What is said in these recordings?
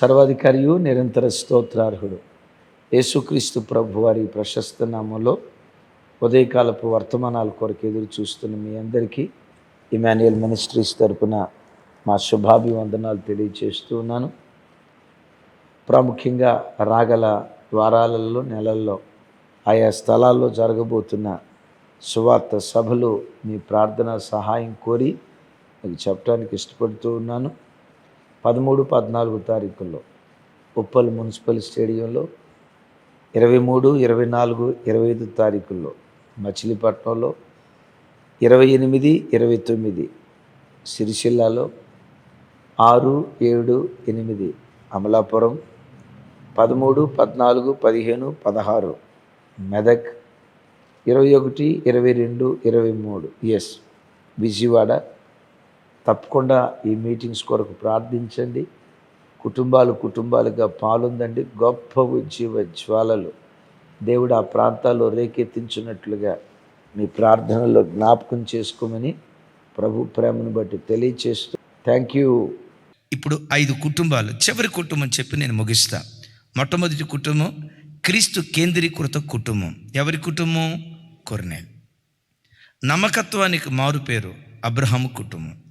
సర్వాధికారియు నిరంతర స్తోత్రార్హుడు. యేసుక్రీస్తు ప్రభు వారి ప్రశస్త నామంలో ఉదయకాలపు వర్తమానాల కొరకు ఎదురు చూస్తున్న మీ అందరికీ ఇమాన్యుయల్ మినిస్ట్రీస్ తరపున మా శుభాభివందనాలు తెలియజేస్తూ ఉన్నాను. ప్రాముఖ్యంగా రాగల వారాలలో నెలల్లో ఆయా స్థలాల్లో జరగబోతున్న సువార్త సభలు మీ ప్రార్థన సహాయం కోరి మీకు చెప్పడానికి ఇష్టపడుతూ ఉన్నాను. పదమూడు పద్నాలుగు తారీఖుల్లో ఉప్పల్ మున్సిపల్ స్టేడియంలో ఇరవై మూడు ఇరవై నాలుగు ఇరవై ఐదు తారీఖుల్లో మచిలీపట్నంలో ఇరవై ఎనిమిది ఇరవై తొమ్మిది సిరిసిల్లాలో ఆరు ఏడు ఎనిమిది అమలాపురం పదమూడు పద్నాలుగు పదిహేను పదహారు మెదక్ ఇరవై ఒకటి ఇరవై రెండు ఇరవై మూడు ఎస్ విజయవాడ తప్పకుండా ఈ మీటింగ్స్ కొరకు ప్రార్థించండి. కుటుంబాలు కుటుంబాలుగా పాలుందండి. గొప్ప ఉజ్జీవ జ్వాలలు దేవుడు ఆ ప్రాంతాల్లో రేకెత్తించినట్లుగా మీ ప్రార్థనలో జ్ఞాపకం చేసుకోమని ప్రభు ప్రేమను బట్టి తెలియచేస్తూ థ్యాంక్ యూ. ఇప్పుడు ఐదు కుటుంబాలు. చివరి కుటుంబం చెప్పి నేను ముగిస్తా. మొట్టమొదటి కుటుంబం క్రీస్తు కేంద్రీకృత కుటుంబం. ఎవరి కుటుంబం? కొరనే నమ్మకత్వానికి మారు పేరు అబ్రహాము కుటుంబం.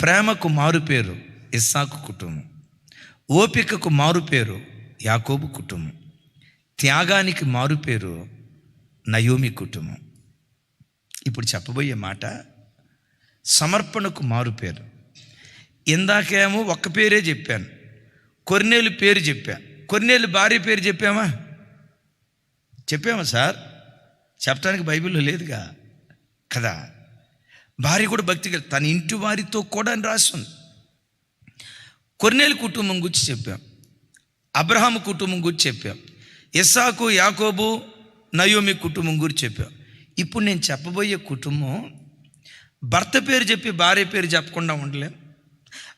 ప్రేమకు మారుపేరు ఇస్సాకు కుటుంబం. ఓపికకు మారుపేరు యాకోబు కుటుంబం. త్యాగానికి మారుపేరు నయోమి కుటుంబం. ఇప్పుడు చెప్పబోయే మాట సమర్పణకు మారుపేరు ఇందాకేమో ఒక్క పేరే చెప్పాను కొన్నేళ్ళు పేరు చెప్పాను. కొన్నేళ్ళు భార్య పేరు చెప్పామా? చెప్పామా సార్? చెప్పడానికి బైబిల్లో లేదుగా. కదా? భార్య కూడా భక్తి కలిగి తన ఇంటి వారితో కూడా అని రాస్తుంది కొన్నేళ్ళు కుటుంబం గురించి చెప్పాం. అబ్రహాం కుటుంబం గురించి చెప్పాం. ఇస్సాకు యాకోబు నయోమి కుటుంబం గురించి చెప్పాం. ఇప్పుడు నేను చెప్పబోయే కుటుంబం భర్త పేరు చెప్పి భార్య పేరు చెప్పకుండా ఉండలేం.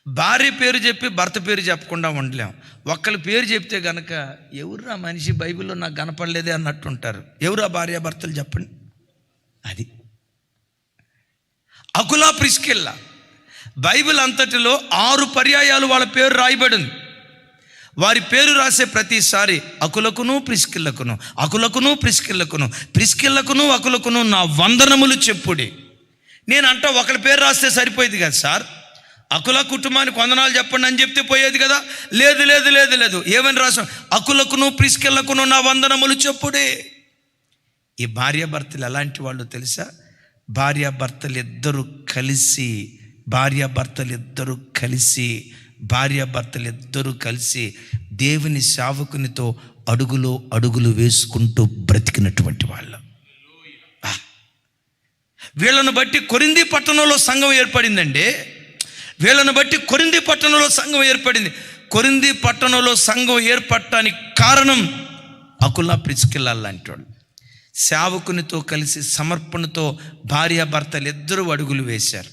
భార్య పేరు చెప్పి భర్త పేరు చెప్పకుండా ఉండలేం. ఒక్కరి పేరు చెప్తే గనక ఎవరు మనిషి బైబిల్లో నాకు కనపడలేదే అన్నట్టుంటారు ఎవరు ఆ భార్య భర్తలు చెప్పండి? అది. అకులా ప్రిస్కిల్లా బైబిల్ అంతటిలో ఆరు పర్యాయాలు వాళ్ళ పేరు రాయబడింది. వారి పేరు రాసే ప్రతిసారి అకులకును ప్రిస్కిల్లకును అకులకును ప్రిస్కిల్లకును ప్రిస్కిల్లకును అకులకును నా వందనములు చెప్పుడి. నేను అంట ఒకరి పేరు రాస్తే సరిపోయేది కదా సార్? అకుల కుటుంబానికి వందనాలు చెప్పండి అని చెప్తే పోయేది కదా? లేదు లేదు లేదు లేదు. ఏమని రాసాం? అకులకును ప్రిస్కిల్లకును నా వందనములు చెప్పుడే. ఈ భార్యాభర్తలు ఎలాంటి వాళ్ళు తెలుసా? భార్యాభర్తలిద్దరూ కలిసి భార్యాభర్తలిద్దరూ కలిసి భార్యాభర్తలిద్దరూ కలిసి దేవుని సేవకునితో అడుగులో అడుగులు వేసుకుంటూ బ్రతికినటువంటి వాళ్ళు. వీళ్ళను బట్టి కొరింది పట్టణంలో సంఘం ఏర్పడిందండి. వీళ్ళను బట్టి కొరింది పట్టణంలో సంఘం ఏర్పడింది. కొరింది పట్టణంలో సంఘం ఏర్పడటానికి కారణం అకులా ప్రిస్కిల్లా లాంటి వాళ్ళు. సేవకునితో కలిసి సమర్పణతో భార్యాభర్తలు ఇద్దరు అడుగులు వేశారు.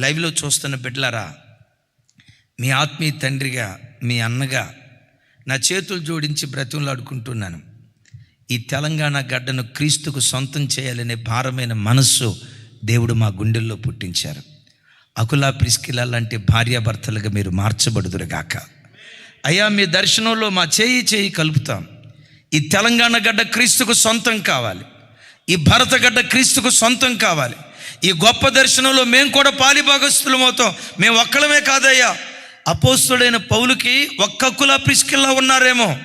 లైవ్లో చూస్తున్న బిడ్డలారా మీ ఆత్మీయ తండ్రిగా మీ అన్నగా నా చేతులు జోడించి బ్రతిమలాడుకుంటున్నాను. ఈ తెలంగాణ గడ్డను క్రీస్తుకు సొంతం చేయాలనే భారమైన మనస్సు దేవుడు మా గుండెల్లో పుట్టించారు. అకులా ప్రిస్కిలా లాంటి భార్యాభర్తలుగా మీరు మార్చబడుదురుగాక. అయ్యా మీ దర్శనంలో మా చేయి చేయి కలుపుతాం. ఈ తెలంగాణ గడ్డ క్రీస్తుకు సొంతం కావాలి. ఈ భరత గడ్డ క్రీస్తుకు సొంతం కావాలి. ఈ గొప్ప దర్శనంలో మేము కూడా పాలిభాగస్తులు అవుతాం. మేము ఒక్కడమే కాదయ్యా. అపోస్తుడైన పౌలుకి ఒక్క కుల ప్రిస్కిల్లా ఉన్నారేమో.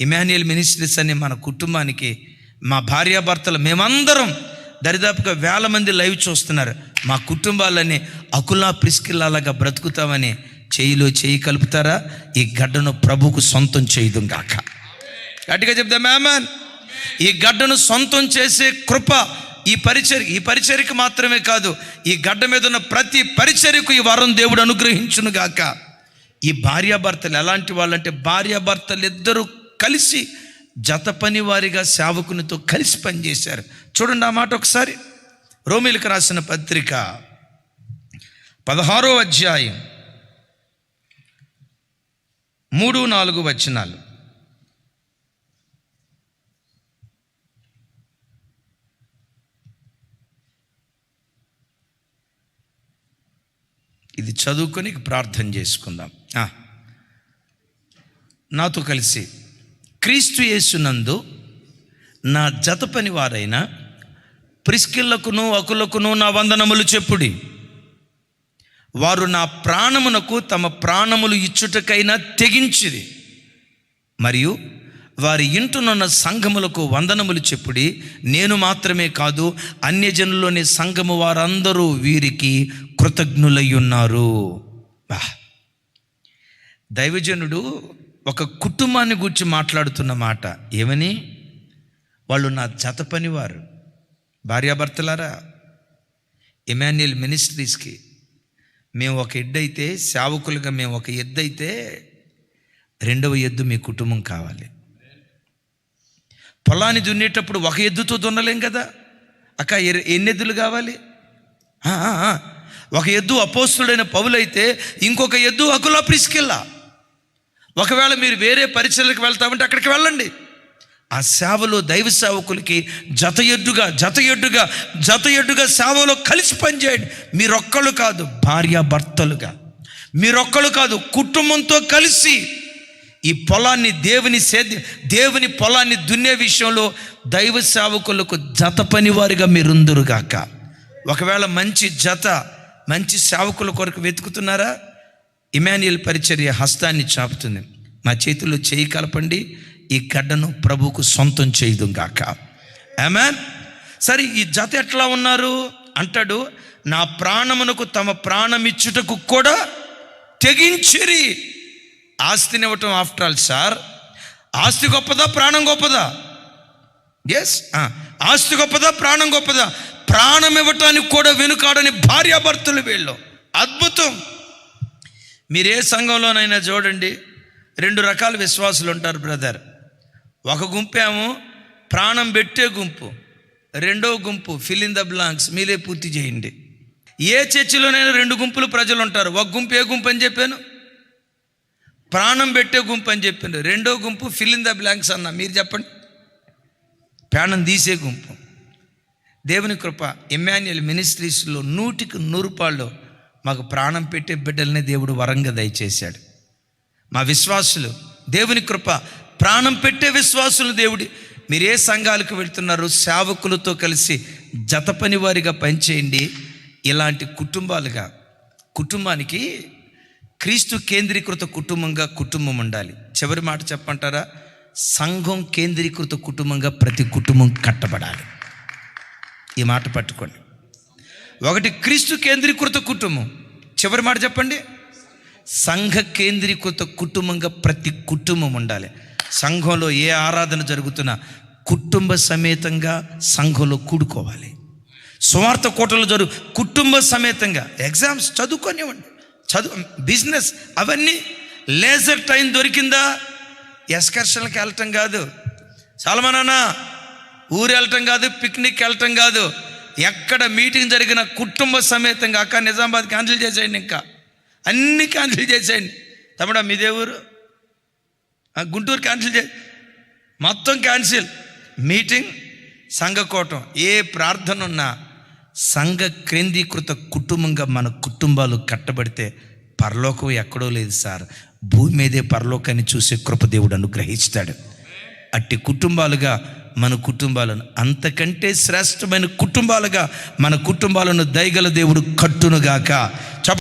ఇమాన్యుయల్ మినిస్ట్రీస్ అని మన కుటుంబానికి మా భార్యాభర్తలు మేమందరం దరిదాపుగా వేల మంది లైవ్ చూస్తున్నారు. మా కుటుంబాలని అకులా ప్రిస్కిల్లాగా బ్రతుకుతామని చేయిలో చేయి కలుపుతారా? ఈ గడ్డను ప్రభుకు సొంతం చేయదుగాక గాక. గట్టిగా చెప్తా మ్యామన్ ఈ గడ్డను సొంతం చేసే కృప ఈ పరిచర్ ఈ పరిచర్కి మాత్రమే కాదు ఈ గడ్డ మీద ఉన్న ప్రతి పరిచర్కు ఈ వరం దేవుడు అనుగ్రహించును గాక. ఈ భార్యాభర్తలు ఎలాంటి వాళ్ళంటే భార్యాభర్తలు ఇద్దరు కలిసి జత పని వారిగా సేవకునితో కలిసి పనిచేశారు చూడండి ఆ మాట ఒకసారి. రోమిలకు రాసిన పత్రిక పదహారో అధ్యాయం మూడు నాలుగు వచనాలు. ఇది చదువుకొని ప్రార్థన చేసుకుందాం. నాతో కలిసి క్రీస్తు యేసునందు నా జత పని వారైన ప్రిస్కిళ్ళకును అకులకును నా వందనములు చెప్పుడి. వారు నా ప్రాణమునకు తమ ప్రాణములు ఇచ్చుటకైనా తెగించిది మరియు వారి ఇంటునున్న సంఘములకు వందనములు చెప్పుడి. నేను మాత్రమే కాదు అన్యజనులోని సంఘము వారందరూ వీరికి కృతజ్ఞులై ఉన్నారు దైవజనుడు ఒక కుటుంబాన్ని గురించి మాట్లాడుతున్న మాట ఏమని? వాళ్ళు నా జత పనివారు. భార్యాభర్తలారా ఇమాన్యుయల్ మినిస్ట్రీస్కి మేము ఒక ఎద్దైతే సేవకులుగా మేము ఒక ఎద్దైతే రెండవ ఎద్దు మీ కుటుంబం కావాలి. పొలాన్ని దున్నేటప్పుడు ఒక ఎద్దుతో దున్నలేం కదా? అక్క ఎన్ని ఎద్దులు కావాలి? ఒక ఎద్దు అపోస్తుడైన పౌలైతే ఇంకొక ఎద్దు అకులా ప్రిస్కెళ్ళా ఒకవేళ మీరు వేరే పరిచయలకు వెళ్తామంటే అక్కడికి వెళ్ళండి. ఆ సేవలో దైవ సేవకులకి జత ఎడ్డుగా జత ఎడ్డుగా జత ఎడ్డుగా సేవలో కలిసి పనిచేయండి మీరొక్కళ్ళు కాదు భార్యాభర్తలుగా. మీరొక్కళ్ళు కాదు కుటుంబంతో కలిసి ఈ పొలాన్ని దేవుని సేద్య దేవుని పొలాన్ని దున్నే విషయంలో దైవ సేవకులకు జత పనివారిగా మీరుందురుగాక. ఒకవేళ మంచి జత మంచి సేవకుల కొరకు వెతుకుతున్నారా? ఇమాన్యుయల్ పరిచర్య హస్తాన్ని చాపుతుంది. మా చేతుల్లో చేయి కలపండి. ఈ గడ్డను ప్రభుకు సొంతం చేయదుగాక ఆమెన్. సరే ఈ జత ఎట్లా ఉన్నారు? అంటాడు నా ప్రాణమునకు తమ ప్రాణమిచ్చుటకు కూడా తెగించిరి. ఆస్తిని ఇవ్వటం ఆఫ్టర్ ఆల్ సార్ ఆస్తి గొప్పదా ప్రాణం గొప్పదా? ఎస్ ఆస్తి గొప్పదా ప్రాణం గొప్పదా? ప్రాణం ఇవ్వటానికి కూడా వెనుకాడని భార్యాభర్తలు వీళ్ళు. అద్భుతం. మీరు ఏ సంఘంలోనైనా చూడండి రెండు రకాల విశ్వాసులు ఉంటారు బ్రదర్. ఒక గుంపేమో ప్రాణం పెట్టే గుంపు. రెండో గుంపు ఫిల్ ఇన్ ద బ్లాంక్స్ మీరే పూర్తి చేయండి. ఏ చర్చిలోనైనా రెండు గుంపులు ప్రజలు ఉంటారు. ఒక గుంపు ఏ గుంపు అని చెప్పాను? ప్రాణం పెట్టే గుంపు అని చెప్పిండు రెండో గుంపు ఫిల్ ఇన్ ద బ్లాంక్స్ అన్న. మీరు చెప్పండి. ప్రాణం తీసే గుంపు. దేవుని కృప ఎమాన్యుయల్ మినిస్ట్రీస్లో నూటికి నూరు పాళ్ళు మాకు ప్రాణం పెట్టే బిడ్డల్ని దేవుడు వరంగా దయచేశాడు. మా విశ్వాసులు దేవుని కృప ప్రాణం పెట్టే విశ్వాసులు దేవుడి. మీరు ఏ సంఘాలకు వెళ్తున్నారు సేవకులతో కలిసి జత పని వారిగా పనిచేయండి. ఇలాంటి కుటుంబాలుగా కుటుంబానికి క్రీస్తు కేంద్రీకృత కుటుంబంగా కుటుంబం ఉండాలి. చివరి మాట చెప్పంటారా సంఘం కేంద్రీకృత కుటుంబంగా ప్రతి కుటుంబం కట్టబడాలి. ఈ మాట పట్టుకోండి. ఒకటి క్రీస్తు కేంద్రీకృత కుటుంబం. చివరి మాట చెప్పండి. సంఘ కేంద్రీకృత కుటుంబంగా ప్రతి కుటుంబం ఉండాలి. సంఘంలో ఏ ఆరాధన జరుగుతున్నా కుటుంబ సమేతంగా సంఘంలో కూడుకోవాలి. స్వార్థ కోటలు జరుగు కుటుంబ సమేతంగా ఎగ్జామ్స్ చదువుకొనివ్వండి. చదువు బిజినెస్ అవన్నీ లేజర్ టైం దొరికిందా? ఎస్కర్షన్కి వెళ్ళటం కాదు. సలమానా ఊరు వెళ్ళటం కాదు పిక్నిక్ వెళ్ళటం కాదు. ఎక్కడ మీటింగ్ జరిగిన కుటుంబ సమేతంగా అక్క నిజామాబాద్ క్యాన్సిల్ చేసేయండి ఇంకా. అన్ని క్యాన్సిల్ చేసేయండి. తమ్ముడా మీదే ఊరు? గుంటూరు క్యాన్సిల్ చే మొత్తం క్యాన్సిల్. మీటింగ్ సంఘకోటం. ఏ ప్రార్థన ఉన్నా సంఘ కేంద్రీకృత కుటుంబంగా మన కుటుంబాలు కట్టబడితే పరలోకం ఎక్కడో లేదు సార్. భూమి మీదే పరలోకాన్ని చూసే కృపదేవుడు అనుగ్రహిస్తాడు. అట్టి కుటుంబాలుగా మన కుటుంబాలను అంతకంటే శ్రేష్టమైన కుటుంబాలుగా మన కుటుంబాలను దయగల దేవుడు కట్టునుగాక.